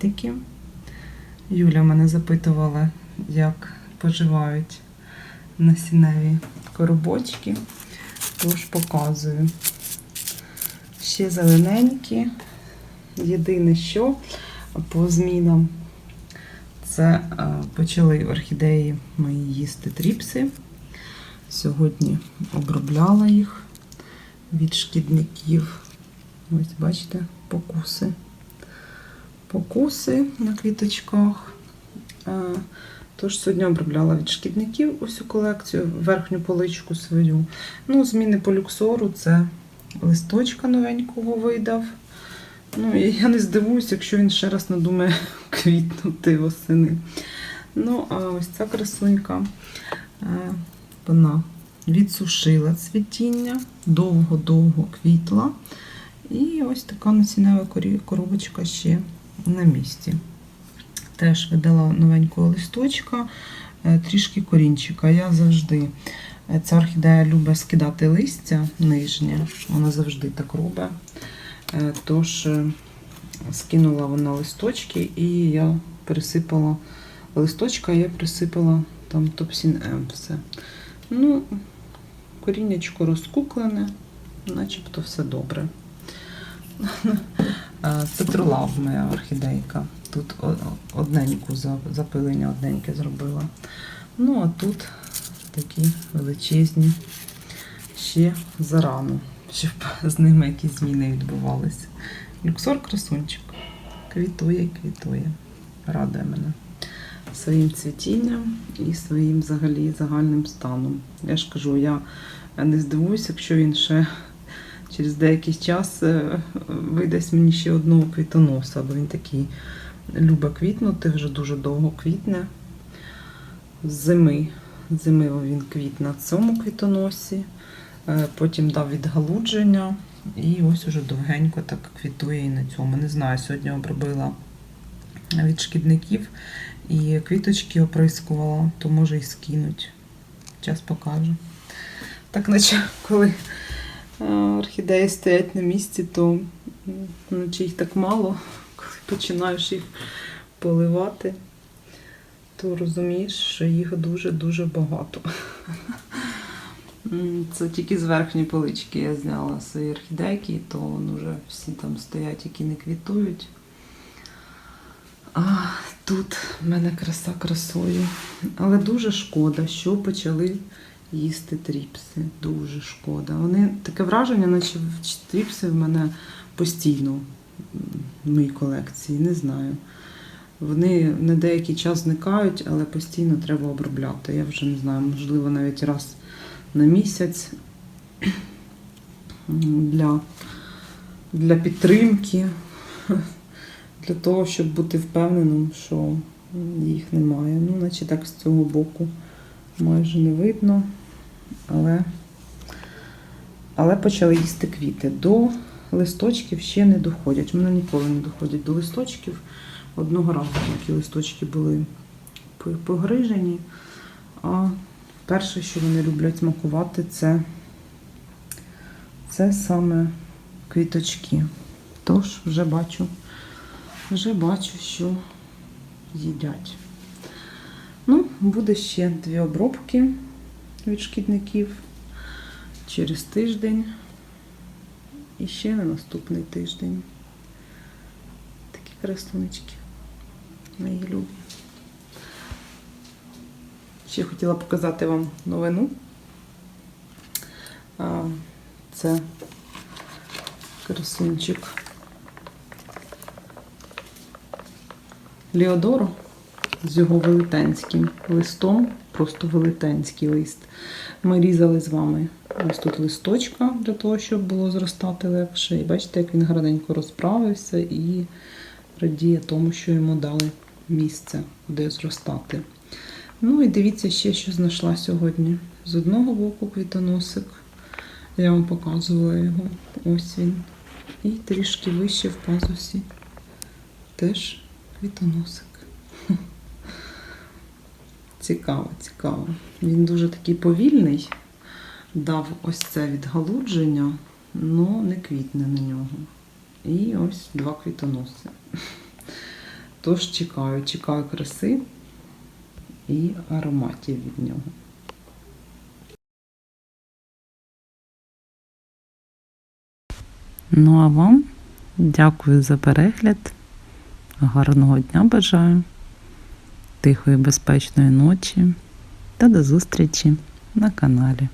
квітики. Юля мене запитувала, як поживають насінневі коробочки. Тож показую. Ще зелененькі. Єдине, що по змінам це е, почали орхідеї мої їсти тріпси. Сьогодні обробляла їх від шкідників. Ось, бачите, покуси. Покуси на квіточках. Е, Тож сьогодні обробляла від шкідників усю колекцію, верхню поличку свою. Ну, зміни по люксору це листочка новенького видав. Ну, і я не здивуюся, якщо він ще раз надумає квітнути восени. Ну, а ось ця красунька, е, вона відсушила цвітіння, довго-довго квітла. І ось така насінева коробочка ще на місці. Теж видала новенького листочка, е, трішки корінчика. Я завжди, е, ця орхідея любить скидати листя нижнє, вона завжди так робить. Е, Тож скинула вона листочки і я присипала листочка, я присипала там топсін М все. Ну, коріннячко розкуклене, начебто все добре. Це трулав моя орхідейка. Тут одненьку запилення одненьке зробила. Ну, а тут такі величезні ще зарано, щоб з ними якісь зміни відбувалися. Люксор красунчик. Квітує, квітує. Радує мене своїм цвітінням і своїм взагалі загальним станом. Я ж кажу, я не здивуюся, якщо він ще через деякий час е, видасть мені ще одного квітоноса, бо він такий любить квітнути, вже дуже довго квітне. Зими. Зими він квітне на цьому квітоносі, е, потім дав відгалудження, і ось уже довгенько так квітує і на цьому. Не знаю, сьогодні обробила від шкідників і квіточки оприскувала, то може і скинуть. Час покаже. Так, наче коли орхідеї стоять на місці, то м, їх так мало, коли починаєш їх поливати, то розумієш, що їх дуже-дуже багато. Це тільки з верхньої полички я зняла свої орхідейки, то вон уже всі там стоять, які не квітують. А тут в мене краса красою. Але дуже шкода, що почали їсти тріпси. Дуже шкода. Вони таке враження, наче тріпси в мене постійно в моїй колекції. Не знаю. Вони на деякий час зникають, але постійно треба обробляти. Я вже не знаю, можливо, навіть раз на місяць для, для підтримки, для того, щоб бути впевненим, що їх немає. Ну, наче так з цього боку майже не видно, але, але почали їсти квіти. До листочків ще не доходять. У мене ніколи не доходять до листочків. Одного разу тільки листочки були погрижені. А перше, що вони люблять смакувати, це, це саме квіточки. Тож вже бачу, вже бачу, що їдять. Ну, буде ще дві обробки від шкідників через тиждень і ще на наступний тиждень. Такі красунечки. Мої любі. Ще хотіла показати вам новину. Це красунчик Леодоро з його велетенським листом, просто велетенський лист. Ми різали з вами ось тут листочка для того, щоб було зростати легше. І бачите, як він гарненько розправився і радіє тому, що йому дали місце, де зростати. Ну і дивіться ще, що знайшла сьогодні. З одного боку квітоносик. Я вам показувала його. Ось він. І трішки вище в пазусі. Теж квітоносик. Цікаво, цікаво. Він дуже такий повільний, дав ось це відгалудження, але не квітне на нього. І ось два квітоноси. Тож чекаю, чекаю краси і ароматів від нього. Ну а вам дякую за перегляд. Гарного дня бажаю, тихої безпечної ночі та до зустрічі на каналі.